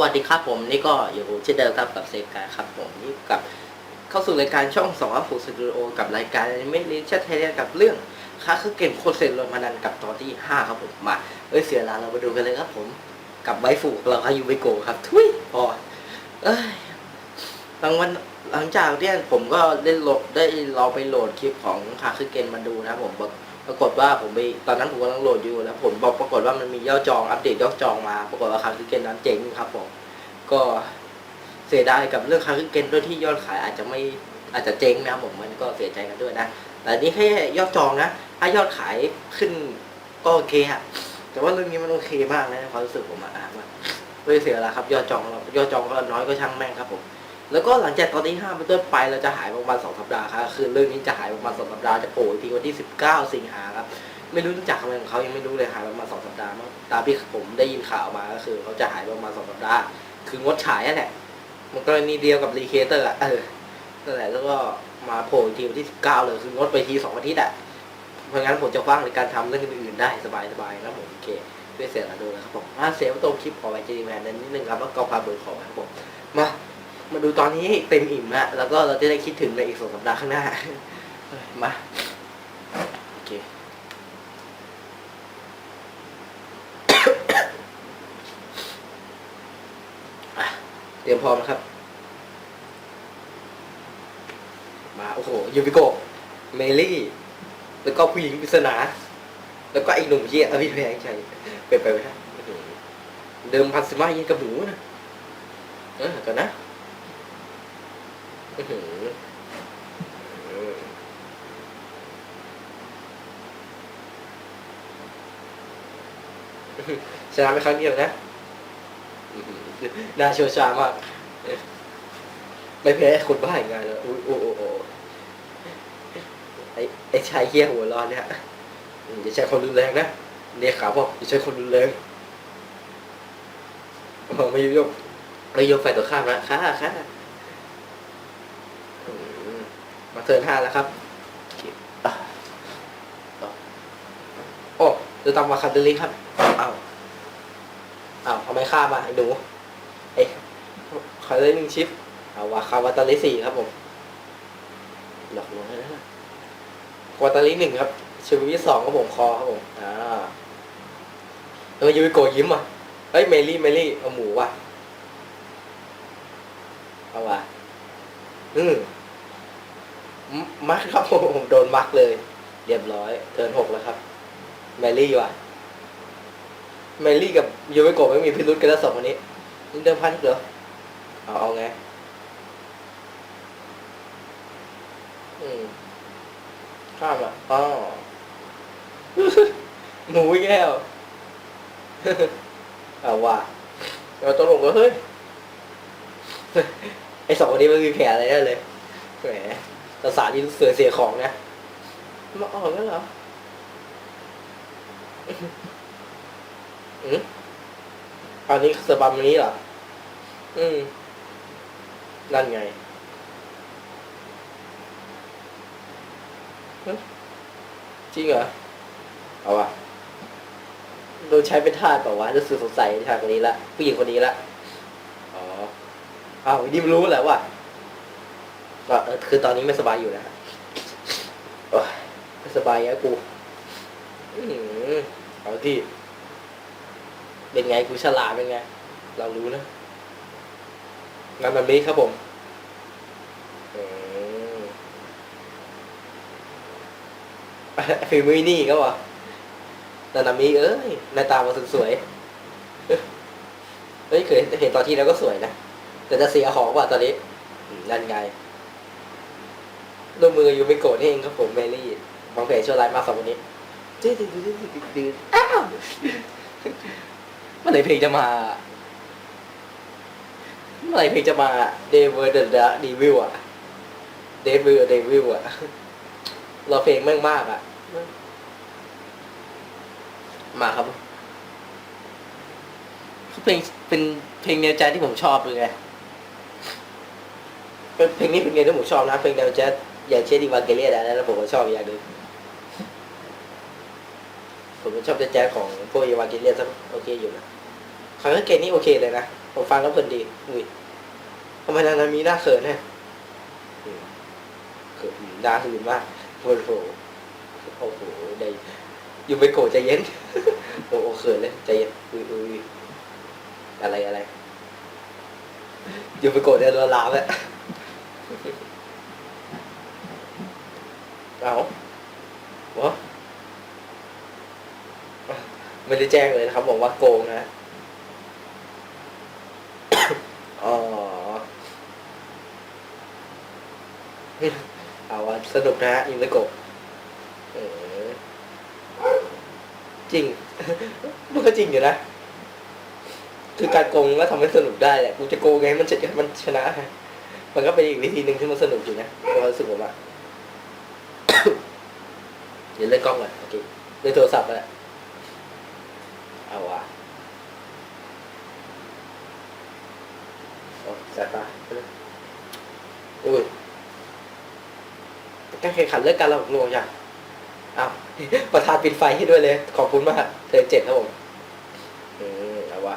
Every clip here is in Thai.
วัสดีครับผมนี่ก็อยู่เช่นเดิมครับกับเซกาครับผมนี่กับเข้าสู่รายการช่องสองฟูสตูดิโอกับรายการไม่ลิชแทเรียกับเรื่องค่าคือเกมโคเซนลงพนันกับตอนที่ห้าครับผมมาเอ้ยเสียเวลาเรามาดูกันเลยครับผมกับไวฟูเราครับยูไบโกครับ ทุยพอเอ้ยหลังวันหลังจากที่ผมก็ได้โหลดได้เราไปโหลดคลิปของค่าคือเกมมาดูนะครับผม ปรากฏว่าผมไปตอนนั้นผมกำลังโหลดอยู่แล้วผมบอกปรากฏว่ามันมียอดจองอัปเดตยอดจองมา ปรากฏว่าค่าคือเกมนั้นเจ๋งครับผมก็เสียดายกับเรื่องคาร์เกนด้วยที่ยอดขายอาจจะไม่อาจจะเจ๊งนะครับผมมันก็เสียใจกันด้วยนะแต่นี่แค่ยอดจองนะถ้ายอดขายขึ้นก็โอเคอะแต่ว่าเรื่องนี้มันโอเคมากนะในความรู้สึกผมอะอะมันไม่เสียเวลาครับยอดจองเรายอดจองก็น้อยก็ช่างแม่งครับผม แล้วก็หลังจากตอนที่ห้าเป็นต้นไปเราจะหายประมาณสองสัปดาห์ครับคือเรื่องนี้จะหายประมาณสองสัปดาห์จะโผล่ทีวันที่สิบเก้าสิงหาครับไม่รู้จักอะไรของเขายังไม่รู้เลยหายประมาณสองสัปดาห์มั้งตามที่ผมได้ยินข่าวมาก็คือเขาจะหายประมาณสองสัปดาห์ คืองดฉายนั่นแหละมันกรณีเดียวกับรีเคเตอร์อะเออนั่นแหละแล้วก็มาโผล่ทีวันที่สิบเก้าเลยคืองดไปทีสองอาทิตย์อะเพราะงั้นผมจะว่างในการทำเรื่องอื่นๆได้สบายๆนะผมโอเคเพื่อเสียละดูนะครับผมมาเสียตัวคลิปขอไปจีแมนนิดนึงครับแล้วก็พาเบอร์ของครับผมมา มาดูตอนนี้เต็มอิ่มแล้วแล้วก็เราจะได้คิดถึงในอีกสองสัปดาห์ข้างหน้า มาโอเคเตรียมพร้อมนะครับ มา โอ้โห ยูบิโกเมลี่ แล้วก็ผู้หญิงปริศนา แล้วก็ไอ้หนุ่มเหี้ยอภิแพงใช่เป็นไปไหมฮะเดิมพันสมายิงกับหมูนะ เออก่อนนะ อหือชนะไปครั้งเดียวนะน่าเชี่ยวชาญมากไม่แพ้คนบ้าอีกงานเลยโอ้โอ้โอ้ไอ้ไอ้ชายเฮี้ยหัวร้อนเนี่ยอย่าใช้คนรุนแรงนะเรียขาบอกอย่าใช้คนรุนแรงโอ้ไม่ยุ่งไม่ยกไฟตัวข้ามนะค่ะค่ะอืม มาเทิร์นห้าแล้วครับอะต่อโอ้จะตามมาคาเดลิครับอ้าวอ้าวทำไมข้ามาไอ้หนูเอ้ยขอเลยหนึ่งชิปเอาวาคาวาตาลิสี่ครับผมหลอกลวงนะวาตาลิหนึ่งครับชิวิสองครับผมคอครับผมอ่าแล้วยูวิโกยิ้มอะเอ้ยเมลี่เมลี่เอาหมูว่ะเอาว่ะอืม มักครับผมโดนมักเลย เรียบร้อย เทิร์นหกแล้วครับ แมรี่ว่ะ แมรี่กับยูเวโกะไม่มีพิรุษกันแล้วสองคนนี้นี่เดิมพันเหรอเอาเอาไง อืมข้ามอะอ๋อหมูอีกแล้วเอาว่ะเราต้องลงก็เฮ้ยไอสองคนนี้มันมีแผลอะไรได้เลยแหม ตาสารนี่เสือเสียของนะมาออกแล้วเหรออืมอันนี้สบัมนี้เหรอ อืม นั่นไงฮะจริงเหรอ เอาวะโดนใช้เป็นทาสเปล่าวะรู้สึกสงสัยทางคนนี้ละผู้หญิงคนนี้ละ อ๋อ อ้าวนี่มันรู้แหละว่า ว่าเออคือตอนนี้ไม่สบายอยู่นะฮะไม่สบายแล้วกูเอาที่เป็นไงกูฉลาดเป็นไง เรารู้นะงานแบบนี้ครับผมอืมฟิลมือนี่ก็วะนานามิเอ้ยหน้าตามันสวยเฮ้ยเคยเห็นตอนที่แล้วก็สวยนะ แต่จะเสียของว่ะตอนนี้นั่นไง ร่วมมืออยู่ไม่โกรธนี่เองครับผมเมลี่วางแผนชั่วร้ายมากสองคนนี้ดื้อดื้อดื้อดื้อดื้อดื้ออ้าวเมื่อไหร่เพลงจะมา เมื่อไหร่เพลงจะมาเดวเดอร์ดีวิวอะเดวิลเดวิลอะเราเพลงแม่งมากอะมาครับเพลงเป็นเพลงแนวใจที่ผมชอบเลยไงเป็นเพลงนี้เป็นเพลงที่ผมชอบนะเพลงแนวแจ๊ส อย่างเช่นอีวานเกเลียนนะแล้วผมก็ชอบอย่างหนึ่งผมก็ชอบแจ๊สของพวกอีวานเกเลียนซะโอเคอยู่นะครั้งแรกเกนี่โอเคเลยนะ ผมฟังแล้วเพลินดีอุ้ยทำไมนานามีหน้าเขินเนี่ยอืมเขินหน้าหืนมากโอ้โหโอ้โหได้อยู่ไปโกรธใจเย็นโอ้โหเขินเลยใจเย็นอุ้ยอุ้ยอะไรอะไรอยู่ไปโกรธเนี่ยเราลามแล้ว เอาวะไม่ได้แจ้งเลยนะครับ บอกว่าโกงนะอ๋อเอาว่าสนุกนะฮะยิงไปโกะเออจริง มันก็จริงอยู่นะ คือการโกงก็ทำให้สนุกได้แหละ กูจะโกงไงมันจะมันชนะ มันก็เป็นอีกวิธีหนึ่งที่มันสนุกอยู่นะความรู้สึกผมอะ ดี๋ยวเล่นกล้องก่อนโอเคเล่นโทรศัพท์แล้วเอาว่ะโอ้สายตาอุ้ยการแข่งขันเรื่องการหลอกลวงอย่างอ้าวประธานปิดไฟให้ด้วยเลย ขอบคุณมากเธอเจ็ดครับผมอืมเอาวะ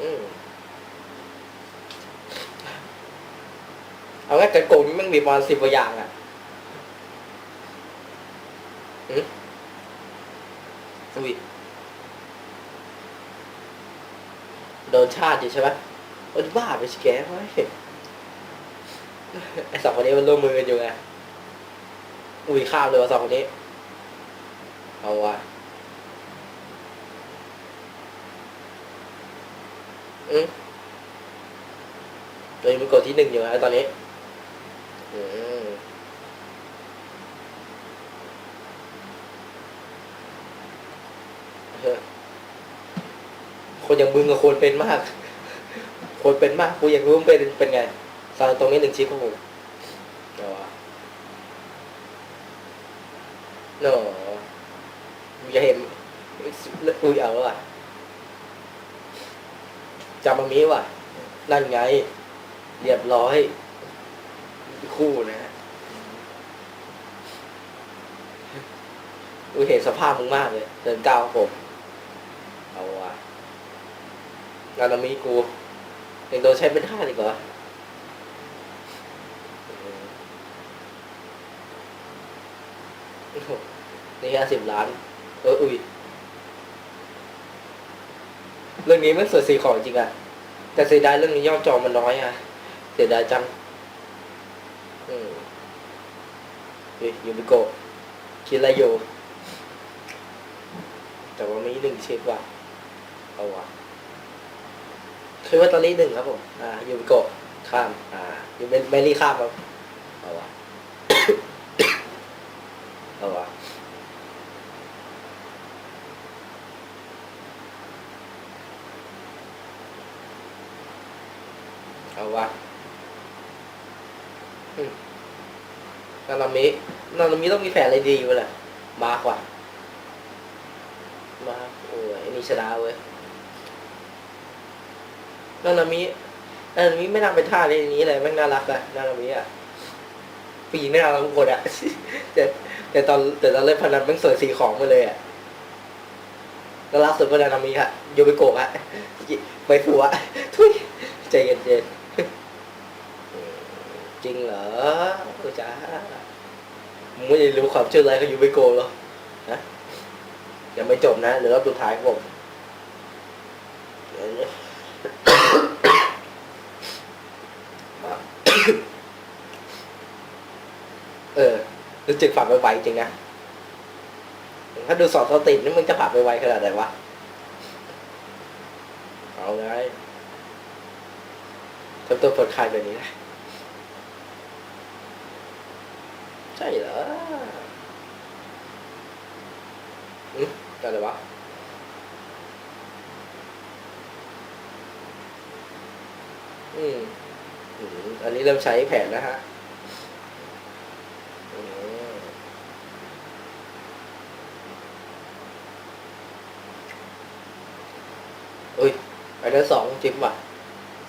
อืมเอางั้นการโกงนี่มันมีประมาณสิบกว่าอย่างอะ อืม อุ้ยโดนชาติอยู่ใช่ไหมโอ้ยบ้าไปสแกมไว้ไอสองคนนี้มันร่วมมือกันอยู่ไง อุ้ยข้ามเลยว่ะสองคนนี้ เอาวะอืมเลยมันกดที่หนึ่งอยู่ไงตอนนี้ อืม เออ คนอย่างมึงกับคนเป็นมาก คนเป็นมากกูอยากรู้มึงเป็นเป็นไงสารตรงนี้หนึ่งชิ้นของผมเอาะเนอะมึงจะเห็นอุ้ยเอาวอะจำมามีว่ะ นั่นไง เรียบร้อย คู่นะฮะกูเห็นสภาพมึงมากเลย เดินก้าวผม เอาว่ะ งานามีกูยังโดนใช้เป็นท่าอีกเหรอนี่ห้าสิบล้าน เอออุ้ย เรื่องนี้มันสวยสีของจริงอะแต่เสียดายเรื่องนี้ยอดจองมันน้อยอะเสียดายจังอืมยูบิโกคิดอะไรอยู่แต่ว่ามีหนึ่งเช็คว่ะเอาว่ะ คือว่าตอนนี้หนึ่งครับผม อ่ายูบิโกะข้าม อ่ายูเมเมลี่ข้ามครับเอาวะ เอาวะเอาวะอืมนานามินานามิต้องมีแผนอะไรดีอยู่แหละมากกว่า มาโอ้ยอันนี้ชนะเว้ย นานามินานามิไม่น่าเป็นท่าในนี้เลยแม่งน่ารักอะนานามิอะปีหน้าเราทุกคนอะแต่แต่ตอนแต่ตอนเล่นพนันแม่งสวยสีของมาเลยอะแล้วล่าสุดก็นานามิอะโยไปโกะอะไปผัวทุยใจเย็นเย็นๆจริงเหรอโอ้จ้าไม่ได้รู้ความเชื่ออะไรก็อยู่ไปโกหรอฮะยังไม่จบนะเหลือรอบสุดท้ายผมเดี๋ยวนะ เออ รู้จึกฝักไปไวจริงนะ ถ้าดูสอบสตินี่มึงจะผักไปไวขนาดไหนวะ เอาไงทำตัวผ่อนคลายแบบนี้นะ ใช่เหรออืมอะไรวะอือืมอันนี้เริ่มใช้แผนนะฮะ อุ้ยไปได้สองจิบว่ะ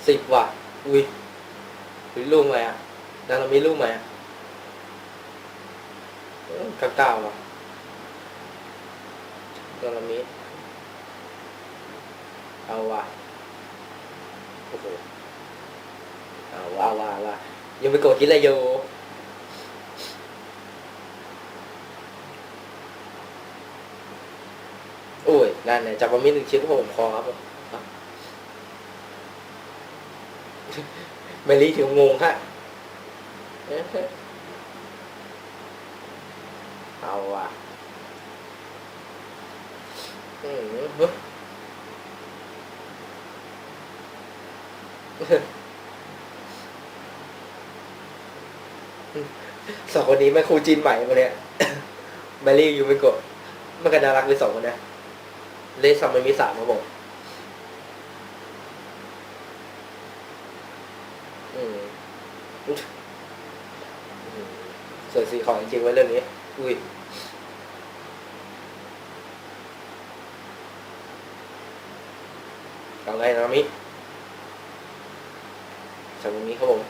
สิบว่ะ อุ้ยหรือลูกไหมอะแล้วเรามีลูกไหมอะเก้าเก้าว่ะตัวละมิเอาว่ะโอ้โหเอาว่าว่าว่ายังไปโกรธคิดอะไรอยู่โอ้ยนั่นเนี่ยจับมามีหนึ่งชิ้นผมคอครับ อะเมลี่ถึงงงฮะเอาว่ะสองคนนี้แม่ครูจีนใหม่มาเนี่ยแมรี่ยูมิโกะมันก็น่ารักไปสองคนนะ เลซัมมันมีสามครับผมอืมอืม สีของจริงๆไว้เรื่องนี้ อุ้ยเอาไงนะมิจากตรงนี้ครับผม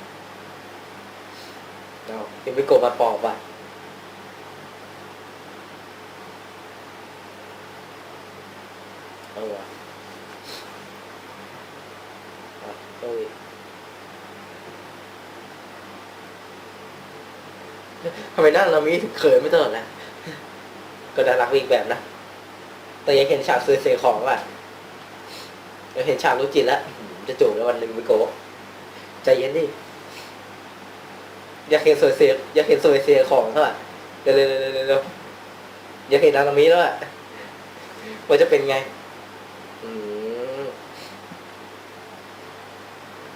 เอายูมิโกมาปอบอะเอาวะอะเอ้ย ทำไมหน้าเรามีถึงเขินไม่ตลอดนะก็น่ารักอีกแบบนะ แต่ยังเห็นฉากซื้อเซของว่ะยังเห็นฉากรู้จิตแล้ว จะจูบแล้ววันหนึ่งไปโกใจเย็นดิ อยากเห็นโซยเซอยากเห็นโซยเซของเท่าไหร่เร็วเร็วเร็วเร็วอยากเห็นนานามิแล้วอะว่าจะเป็นไง อื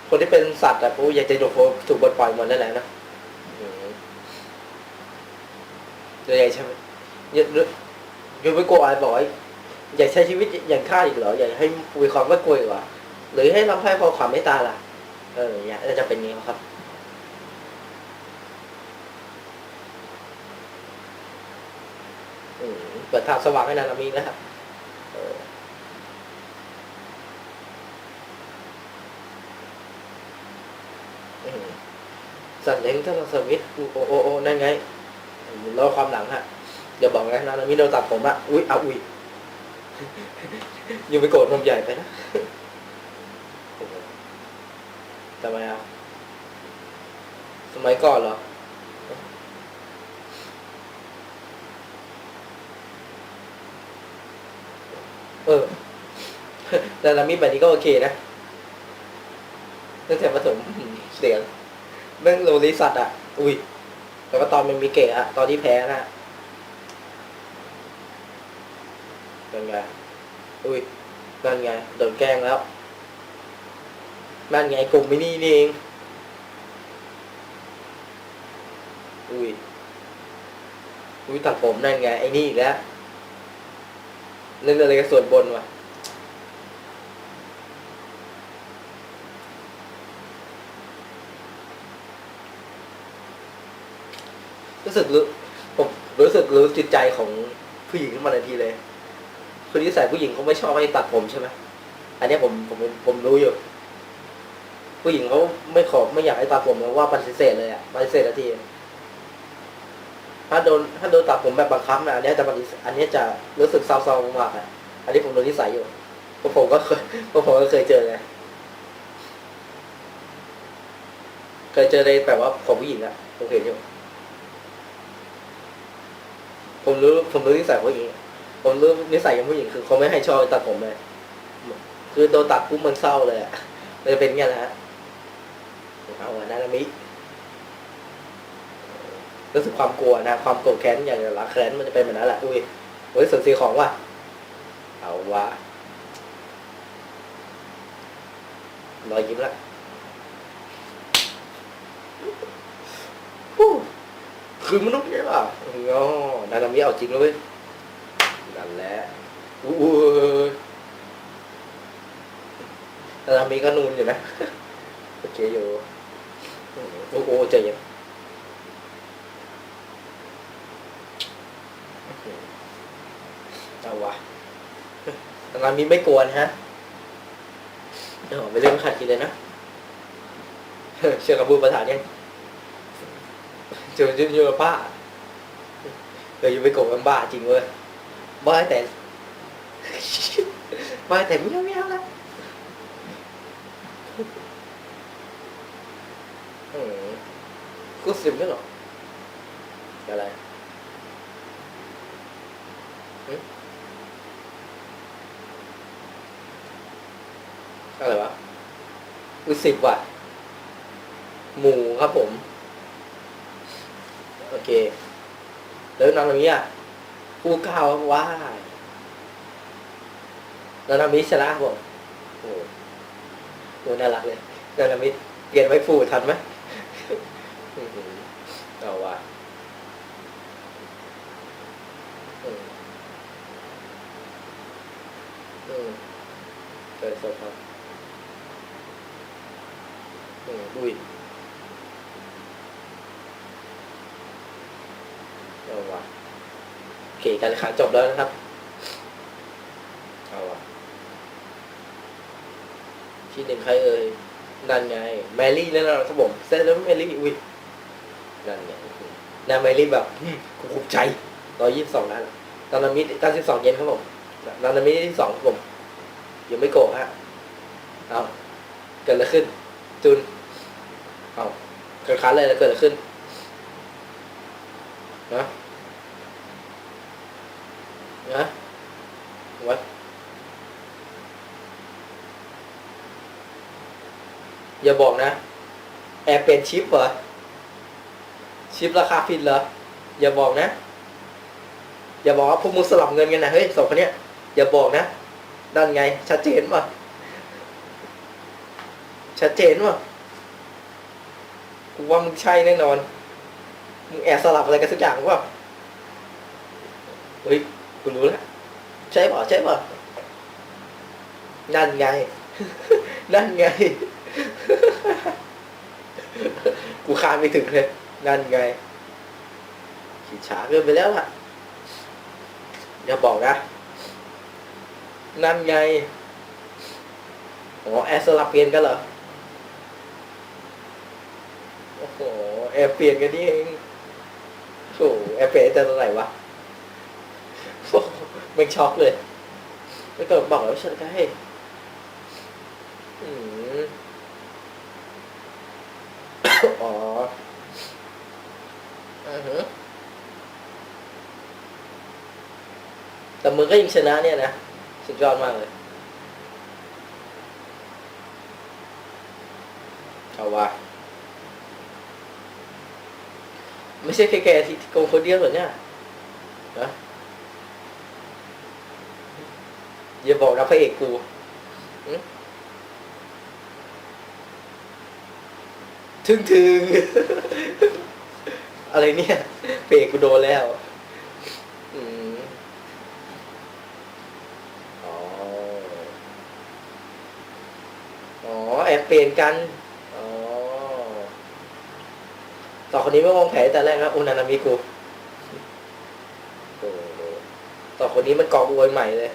คนที่เป็นสัตว์อะปูอยากจะถูกถูกบทปล่อยหมดนั่นแหละนะอืม เลยใช่ไหมยูยูไม่โกะอะไรบอกว่าอยากใช้ชีวิตอย่างข้าอีกเหรออยากให้มีความไม่กลัวอีกเหรอหรือให้รับให้พอความไม่ตาล่ะ เอออย่างนี้จะเป็นยังไงครับเปิดทางสว่างให้นานามีแล้วครับสัตว์เลี้ยงถ้าเราสวิตช์โอโอโอนั่นไง รอความหลังฮะเดี๋ยวบอกนะนานามิโดนตัดผมอะอุ้ยเอาอุ้ยอยังไปโกรธนมใหญ่ไปนะทำไมอะสมัยก่อนเหรอเออนานามิแบบนี้ก็โอเคนะตั้งแต่ผสมเสียงแม่องโลลิสัตอะ อุ้ย แต่ว่าตอนมันมีเกะอะตอนที่แพ้นะเป็นไง อุ้ยนั่นไง โดนแกล้งแล้วนั่นไงกลุ่มมินี่นี่เอง อุ้ย อุ้ยตัดผมนั่นไง ไอ้นี่อีกแล้วเล่นอะไรกับส่วนบนวะ รู้สึกรู้ผมรู้สึกรู้จิตใจของผู้หญิงขึ้นมาทันทีเลยคือนิสัยผู้หญิงเขาไม่ชอบให้ตัดผมใช่ไหมอันนี้ผมผมผมรู้อยู่ ผู้หญิงเขาไม่ขอไม่อยากให้ตัดผมเพราะว่าปฏิเสธเลยอะปฏิเสธทันทีถ้าโดนถ้าโดนตัดผมแบบบังคับนะอันนี้จะปฏิอันนี้จะรู้สึกเศร้าๆมากๆอะอันนี้ผมรู้นิสัยอยู่เพราะผมก็เคยเพราะผมก็เคยเจอไงเคยเจอในแบบว่าของผู้หญิงอะผมเห็นอยู่ ผมรู้ผมรู้นิสัยผู้หญิง ผมรู้นิสัยของผู้หญิงคือเขาไม่ให้ชอบตัดผมเลย คือโดนตัดปุ๊บมันเศร้าเลยอะเลยเป็นเงี้ยนะฮะเอาอะนานามิรู้สึกความกลัวนะ ความโกรธแค้นอย่างรักแค้นมันจะเป็นแบบนั้นแหละอุ้ยโอ้ยส่วนสีของว่ะเอาวะรอยยิ้มละฮู้ คือมนุษย์ไงล่ะอ๋อนานามิเอาจริงแล้วเว้ยนั่นแหละอู้หูนานามิก็นูนอยู่นะโอเคอยู่โอ้โหใจเย็นเอาวะนานามิไม่กลัวนะฮะเดี๋ยวไปเรื่องขัดกินเลยนะเชื่อกับบูประธานยัง จอเจอเจอป้าเอออยู่ไปโกงมันบ้าจริงเว้ยบ้าแต่บ้าแต่เมี้ยวเมี้ยวแล้วกูสิบไม่หรออะไรอะไรวะกูสิบว่ะหมูครับผม โอเคแล้วนานามิอะผู้กล่าวว่านานามิชนะผมโอ้โหน่ารักเลยนานามิเปลี่ยนไว้ฟูทันไหมเอาว่ะอืมอืมเกิดสดครับอืมดุย เอาวะโอเคการแข่งขันจบแล้วนะครับเอาวะที่หนึ่งใครเอ่ยนั่นไง แมรี่แล้วนะครับผมเซตแล้วแมรี่อุ้ยนั่นไงนาแมรี่แบบอืมกูภูมิใจร้อยยี่สิบสองล้านตอนนั้นมิตอนสิบสองเยนครับผมตอนนั้นมิที่สองครับผมยังไม่โกงฮะเอาเกิดอะไรขึ้น จุนเอาเกิดคันอะไรแล้วเกิดอะไรขึ้นนะนะวัด อย่าบอกนะ แอร์เป็นชิปเหรอ ชิปราคาผิดเหรอ อย่าบอกนะ อย่าบอกว่าพวกมึงสลับเงินกันนะเฮ้ยสองคนเนี้ยอย่าบอกนะนั่นไง ชัดเจนป่ะ ชัดเจนป่ะกูว่ามึงใช่แน่นอน มึงแอบสลับอะไรกันสักอย่างป่ะเฮ้ยกูรู้แล้วใช่ป่ะใช่ป่ะนั่นไง นั่นไง กู คาดไม่ถึงเลย นั่นไงขีดฉาเกินไปแล้วล่ะอย่าบอกนะ นั่นไงอ๋อแอสลับเปลี่ยนกันเหรอ โอ้โห แอร์เปลี่ยนกันนี่เองโอ้แอร์เปลี่ยนจะตรงไหนวะโอ้ไม่ช็อกเลยไม่เกิดบอกแล้วฉันก็ให้อืม อ๋อ อือฮึแต่มึงก็ยังชนะเนี่ยนะ สุดยอดมากเลยเอาวะไม่ใช่แค่แกที่ที่โกงคนเดียวเหรอเนี่ยนะอย่าบอกนะพระเอกกูถึงถึง อะไรเนี่ยพระเอกกูโดนแล้วอืมอ๋อ อ๋อ แอบเปลี่ยนกัน อ๋อสองคนนี้ไม่วางแผนแต่แรกครับอุนานามิกูโอ้สองคนนี้มันกองอวยใหม่เลย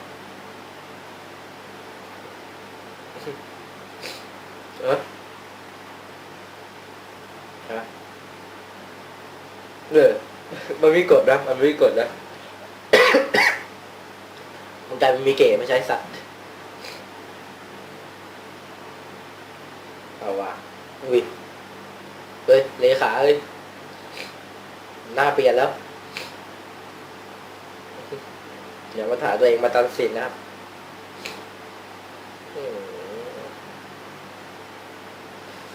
เออฮะ เออมันไม่กดนะ มันไม่กดนะ มันกลายเป็นมีเก๋ไม่ใช่สัตว์เอาว่ะอุ้ยเฮ้ยเลขาเอ้ยหน้าเปลี่ยนแล้วอย่ามาถามตัวเองมาตัดสินนะครับ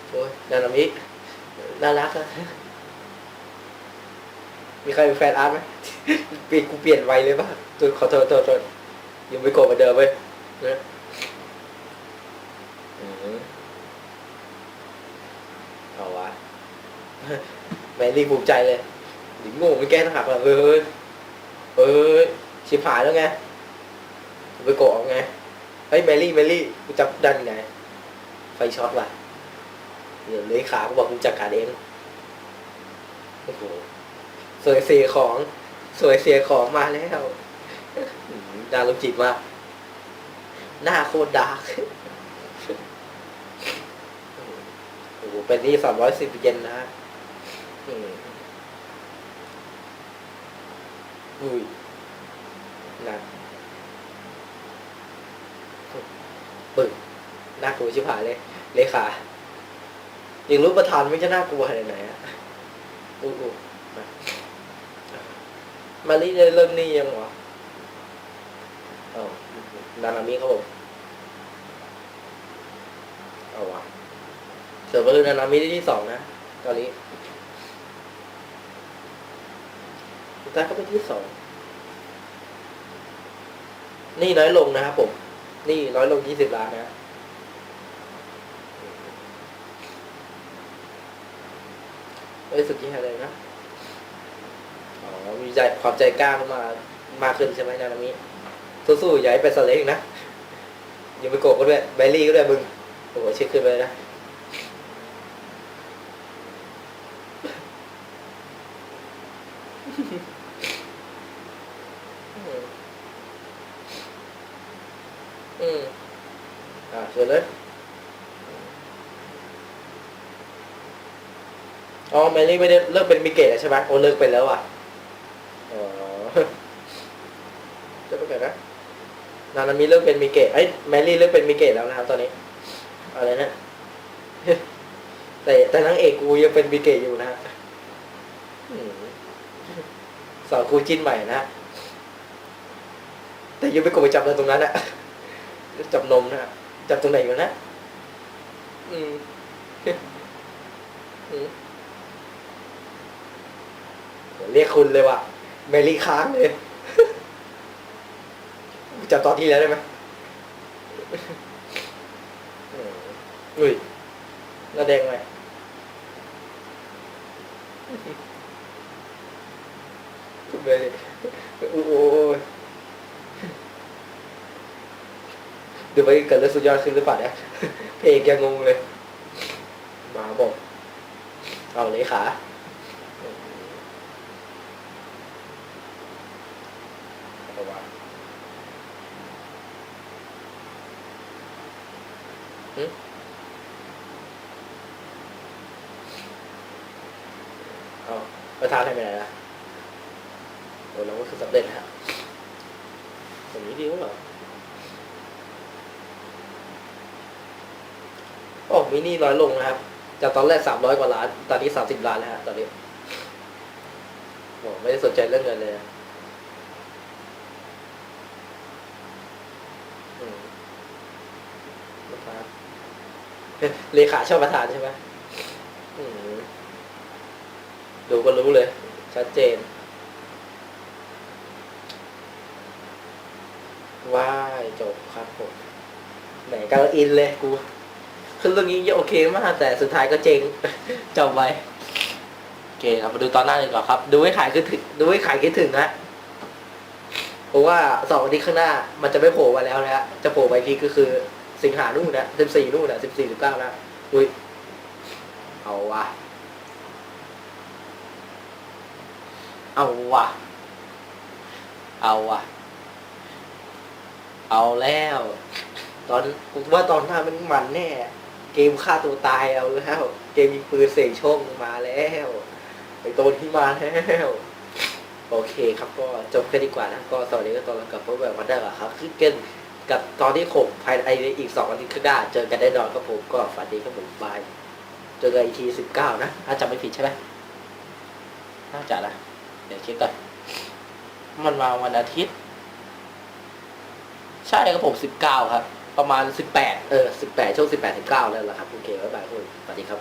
โอ้ยนานามิน่ารักอะ มีใครเป็นแฟนอาร์ตไหมเปลี่ยนกูเปลี่ยนไวเลยป่ะตัวขอโทษโทษโทษยังไม่โกรธเหมือนเดิมเว้ยนะอืมเอาวะแมรี่ภูมิใจเลยหลิงโง่ไม่แก้ต้องหักหรอเอ้ยเอ้ยชิบหายแล้วไงไปโกะเอาไงเฮ้ยแมรี่แมรี่กูจับดันไง ไฟช็อตว่ะเดี๋ยวเลยขากูบอกกูจัดการเองโอ้โห วยเสียของ สวยเสียของมาแล้วดารุจิตมากหน้าโคตรดาร์กโอ้โหเป็นนี่สามร้อยสิบเยนนะฮะอุ้ยนักปึกน่ากลัวชิบหายเลย เลขาอย่างรู้ประธานไม่จะน่ากลัวขนาดไหนอะอู้อู้ มามารีได้เริ่มนี่ยังวะเอานานามิครับผมเอาวะเสิร์ฟเวอร์นานามิได้ที่สองนะตอนนี้สุดท้าก็เป็นที่สองนี่น้อยลงนะครับผม นี่น้อยลงยี่สิบล้านนะเอ้ยสุดที่อะไรนะ มีใจความใจกล้าเข้ามามากขึ้นใช่ไหมนานามิสู้ๆอย่าให้เป็นสเลงนะอย่าไปโกรธก็ด้วยแบลลี่ก็ด้วยมึงโอ้โหเช็คขึ้นไปนะอืมอืมอ่าเชิญเลยอ๋อแมรี่ไม่ได้เลิกเป็นมิเกตใช่ไหมโอ้เลิกไปแล้วอะ อ๋อ จะไปกันนะนานามิเลิกเป็นมิเกตไอ้ยแมรี่เลิกเป็นมิเกตแล้วนะครับ ตอนนี้อะไรนะแต่แต่นางเอกกูยังเป็นมิเกตอยู่นะฮะอืมสอนครูจิ้นใหม่นะแต่ยังไม่กดไปจับเลยตรงนั้นอะจับนมนะจับตรงไหนอยู่นะอืมอืมเรียกคุณเลยว่ะเมลี่ค้างเลย จับตอนที่แล้วได้ไหมอืมอุ้ยหน้าแดงไหมเมลี่โอ้โหดูไปเกิดเรื่องสุดยอดขึ้นหรือเปล่าเนี่ยเพลงแกงงเลย มาบอก เอาเลยขาเอาวะหึ เอาประธานให้ไปไหนล่ะโอ้เราก็คือสำเร็จฮะแบบนี้ดีว่าเหรอโอ้มินี่น้อยลงนะครับ จากตอนแรกสามร้อยกว่าล้าน ตอนนี้สามสิบล้านแล้วฮะตอนนี้โอ้ไม่ได้สนใจเรื่องเงินเลยนะอืมประธาน เลขาชอบประธานใช่ไหมดูก็รู้เลย ชัดเจนว้ายจบครับผมไหนกำลังอินเลยกู คือเรื่องนี้โอเคมากแต่สุดท้ายก็เจ๊งจบไปโอเคเรามาดูตอนหน้าเลยก่อนครับ ดูให้ขายคือถึง ดูให้ขายคิดถึงนะเพราะว่าสองอาทิตย์ข้างหน้า มันจะไม่โผล่มาแล้วนะจะโผล่ไปทีก็คือ สิงหานู่นนะสิบสี่นู่นนะสิบสี่สิบเก้านะอุ้ยเอาวะเอาวะเอาวะเอาแล้ว ตอนผมว่าตอนหน้ามันมันแน่ เกมฆ่าตัวตายเอาแล้วเกมยิงปืนเสกโชคมาแล้วไอตัวที่มาแล้วโอเคครับก็จบแค่ดีกว่านะก็สวัสดีก็ตอนรับกับพวกแบบวันเดอร์ครับคือเกน กับตอนที่ผมภายในอีกสองอาทิตย์ข้างหน้าเจอกันได้นอนครับผมก็ฝันดีครับผมบายเจอกันอีกทีสิบเก้านะถ้าจำไม่ผิดใช่ไหมน่าจะนะเดี๋ยวเช็คก่อนมันมาวันอาทิตย์ ใช่ครับผมสิบเก้าครับ ประมาณสิบแปดเออสิบแปดช่วงสิบแปดสิบเก้าแล้วล่ะครับโอเคบ๊ายบายคุณสวัสดีครับ